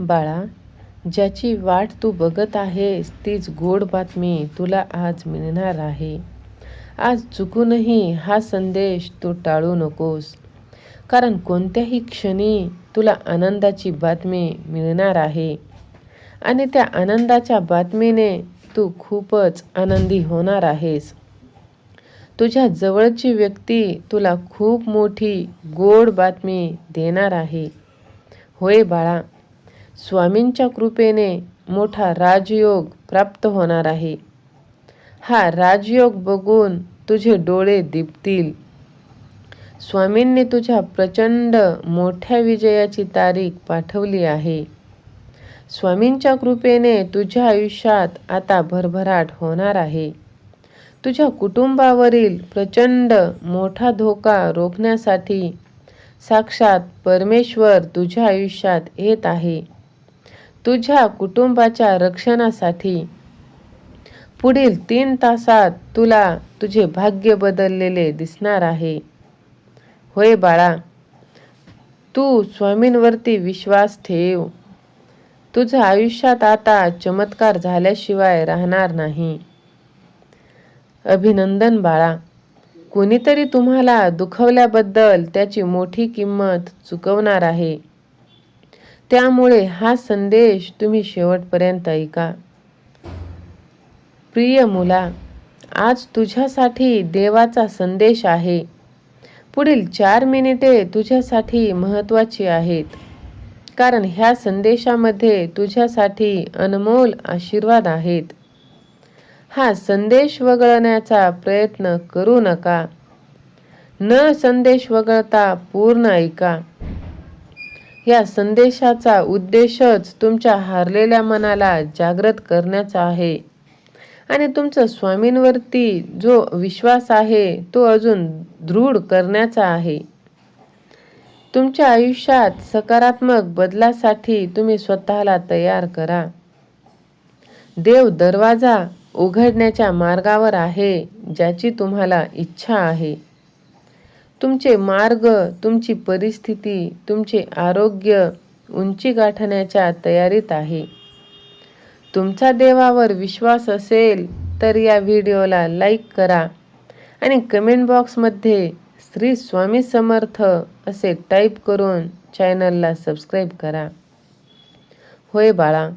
बाळा ज्याची वाट तू बघत आहेस तीच गोड बातमी तुला आज मिळणार आहे. आज चुकूनही हा संदेश तू टाळू नकोस. कारण कोणत्याही क्षणी तुला आनंदाची बातमी मिळणार आहे. आणि त्या आनंदाच्या बातमीने तू खूपच आनंदी होणार आहेस. तुझ्या जवळची व्यक्ती तुला खूप मोठी गोड बातमी देणार आहे. होय बाळा स्वामींच्या कृपेने मोठा राजयोग प्राप्त होणार आहे. हा राजयोग बघून तुझे डोळे दिपतील. स्वामींनी तुझ्या प्रचंड मोठ्या विजयाची तारीख पाठवली आहे. स्वामींच्या कृपेने तुझ्या आयुष्यात आता भरभराट होणार आहे. तुझ्या कुटुंबावरील प्रचंड मोठा धोका रोखण्यासाठी साक्षात परमेश्वर तुझ्या आयुष्यात येत आहे. तुझ्या कुटुंबाच्या रक्षणासाठी. पुढील तीन तासात तुला तुझे भाग्य बदललेले दिसणार आहे. होय बाळा तू स्वामींवरती विश्वास ठेव. तुझं आयुष्यात आता चमत्कार झाल्याशिवाय राहणार नाही. अभिनंदन बाळा कोणीतरी तुम्हाला दुखवल्याबद्दल त्याची मोठी किंमत चुकवणार आहे. त्यामुळे हा संदेश तुम्ही शेवटपर्यंत ऐका. प्रिय मुला आज तुझ्यासाठी देवाचा संदेश आहे. पुढील चार मिनिटे तुझ्यासाठी महत्त्वाची आहेत. कारण ह्या संदेशामध्ये तुझ्यासाठी अनमोल आशीर्वाद आहेत. हा संदेश वगळण्याचा प्रयत्न करू नका. न संदेश वगळता पूर्ण ऐका. या संदेशाचा उद्देशच तुमच्या हारलेल्या मनाला जागृत करण्याचा आहे. आणि तुमचा स्वामींवरती जो विश्वास आहे तो अजून दृढ करण्याचा आहे. तुमच्या आयुष्यात सकारात्मक बदलासाठी तुम्ही स्वतःला तयार करा. देव दरवाजा उघडण्याच्या मार्गावर आहे ज्याची तुम्हाला इच्छा आहे. तुमचे मार्ग तुमची परिस्थिती तुमचे आरोग्य उंची गाठण्याच्या तयारीत आहे. तुमचा देवावर विश्वास असेल तर या व्हिडिओला लाईक करा आणि कमेंट बॉक्समध्ये श्री स्वामी समर्थ असे टाईप करून चॅनलला सबस्क्राईब करा. होय बाळा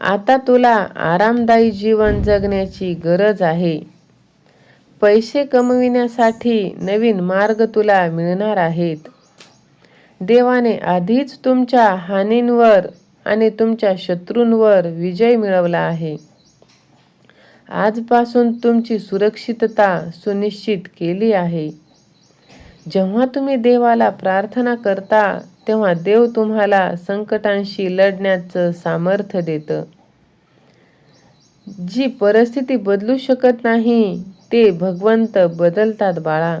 आता तुला आरामदायी जीवन जगण्याची गरज आहे. पैसे कमविण्यासाठी नवीन मार्ग तुला मिळणार आहेत. देवाने आधीच तुमच्या हानींवर आणि तुमच्या शत्रूंवर विजय मिळवला आहे. आजपासून तुमची सुरक्षितता सुनिश्चित केली आहे. जेव्हा तुम्ही देवाला प्रार्थना करता तेव्हा देव तुम्हाला संकटांशी लढण्याचं सामर्थ्य देतं. जी परिस्थिती बदलू शकत नाही ते भगवंत बदलतात बाळा.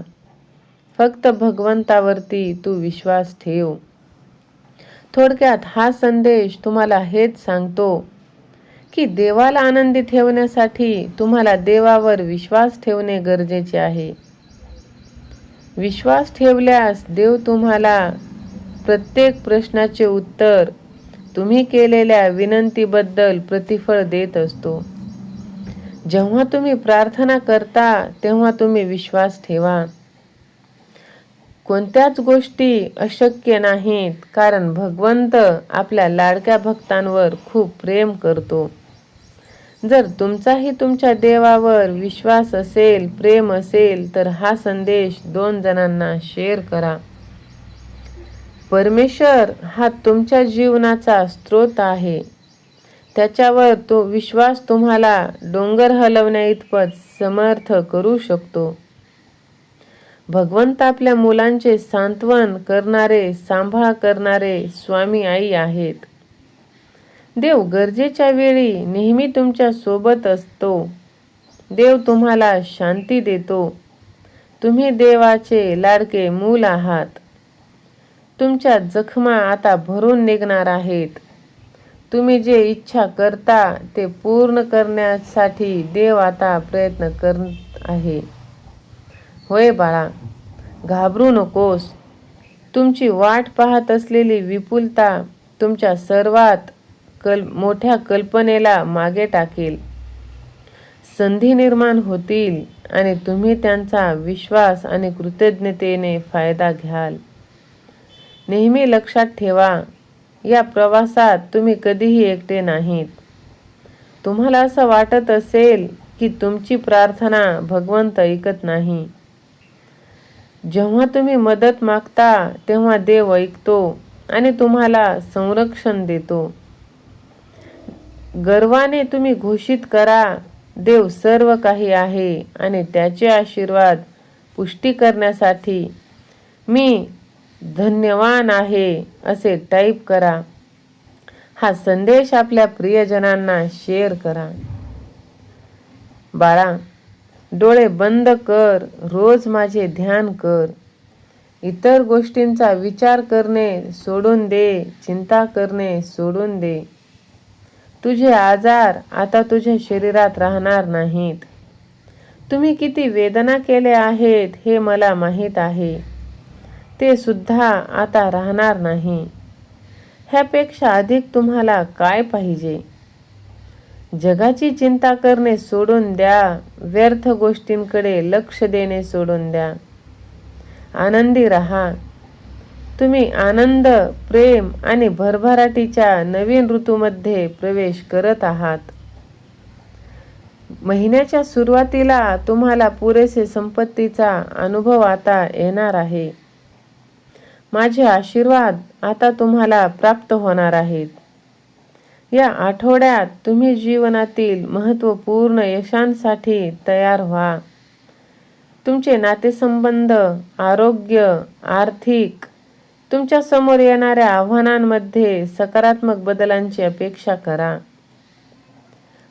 फक्त भगवंतावरती तू विश्वास ठेव. थोडक्यात हा संदेश तुम्हाला हेच सांगतो की देवाला आनंदी ठेवण्यासाठी तुम्हाला देवावर विश्वास ठेवणे गरजेचे आहे. विश्वास ठेवल्यास देव तुम्हाला प्रत्येक प्रश्नाचे उत्तर तुम्ही केलेल्या विनंतीबद्दल प्रतिफळ देत असतो. जेव्हा तुम्ही प्रार्थना करता तेव्हा तुम्ही विश्वास ठेवा. कोणत्याच गोष्टी अशक्य नाहीत कारण भगवंत आपल्या लाडक्या भक्तांवर खूप प्रेम करतो. जर तुमचाही तुमच्या देवावर विश्वास असेल प्रेम असेल तर हा संदेश दोन जणांना शेअर करा. परमेश्वर हा तुमच्या जीवनाचा स्रोत आहे. त्याच्यावर तो विश्वास तुम्हाला डोंगर हलवण्या इतपत समर्थ करू शकतो. भगवंत आपल्या मुलांचे सांत्वन करणारे सांभाळ करणारे स्वामी आई आहेत. देव गरजेच्या वेळी नेहमी तुमच्यासोबत असतो. देव तुम्हाला शांती देतो. तुम्ही देवाचे लाडके मूल आहात. तुमच्या जखमा आता भरून निघणार आहेत. तुम्ही जे इच्छा करता ते पूर्ण करण्यासाठी देव आता प्रयत्न करत आहे. होय बाळा घाबरू नकोस. तुमची वाट पाहत असलेली विपुलता तुमच्या सर्वात कल मोठ्या कल्पनेला मागे टाकेल. संधी निर्माण होतील आणि तुम्ही त्यांचा विश्वास आणि कृतज्ञतेने फायदा घ्याल. नेहमी लक्षात ठेवा या प्रवासात तुम्ही कधीही एकटे नाहीत. तुम्हाला असं वाटत असेल की तुमची प्रार्थना भगवंत ऐकत नाही. जेव्हा तुम्ही मदत मागता तेव्हा देव ऐकतो आणि तुम्हाला संरक्षण देतो. गर्वाने तुम्ही घोषित करा देव सर्व काही आहे आणि त्याचे आशीर्वाद पुष्टी करण्यासाठी मी धन्यवान आहे असे टाईप करा. हा संदेश आपल्या प्रियजनांना शेअर करा. बाळा डोळे बंद कर रोज माझे ध्यान कर. इतर गोष्टींचा विचार करणे सोडून दे चिंता करणे सोडून दे. तुझे आजार आता तुझ्या शरीरात राहणार नाहीत. तुम्ही किती वेदना केल्या आहेत हे मला माहीत आहे. ते सुद्धा आता राहणार नाही. ह्यापेक्षा अधिक तुम्हाला काय पाहिजे? जगाची चिंता करणे सोडून द्या व्यर्थ गोष्टींकडे लक्ष देणे सोडून द्या. आनंदी राहा. तुम्ही आनंद प्रेम आणि भरभराटीच्या नवीन ऋतूमध्ये प्रवेश करत आहात. महिन्याच्या सुरुवातीला तुम्हाला पुरेसे संपत्तीचा अनुभव आता येणार आहे. माझे आशीर्वाद आता तुम्हाला प्राप्त होणार आहेत. या आठवड्यात तुम्ही जीवनातील महत्त्वपूर्ण यशांसाठी तयार व्हा. तुमचे नातेसंबंध आरोग्य आर्थिक तुमच्यासमोर येणाऱ्या आव्हानांमध्ये सकारात्मक बदलांची अपेक्षा करा.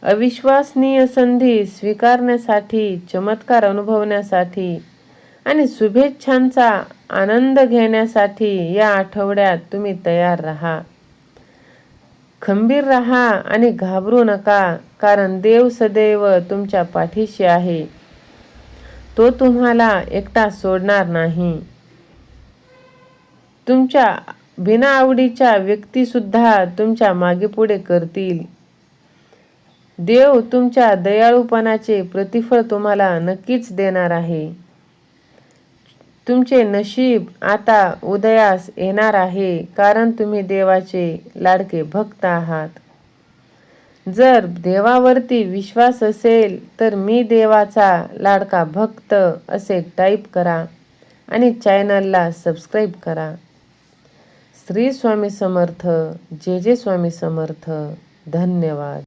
अविश्वसनीय संधी स्वीकारण्यासाठी चमत्कार अनुभवण्यासाठी आणि शुभेच्छांचा आनंद घेण्यासाठी या आठवड्यात तुम्ही तयार राहा. खंबीर राहा आणि घाबरू नका कारण देव सदैव तुमच्या पाठीशी आहे. तो तुम्हाला एकटा सोडणार नाही. तुमच्या बिना आवडीच्या व्यक्तीसुद्धा तुमच्या मागेपुढे करतील. देव तुमच्या दयाळूपणाचे प्रतिफळ तुम्हाला नक्कीच देणार आहे. तुमचे नशीब आता उदयास येणार आहे कारण तुम्ही देवाचे लाडके भक्त आहात. जर देवावरती विश्वास असेल तर मी देवाचा लाडका भक्त असे टाईप करा आणि चॅनलला सबस्क्राईब करा. श्री स्वामी समर्थ जे जे स्वामी समर्थ धन्यवाद.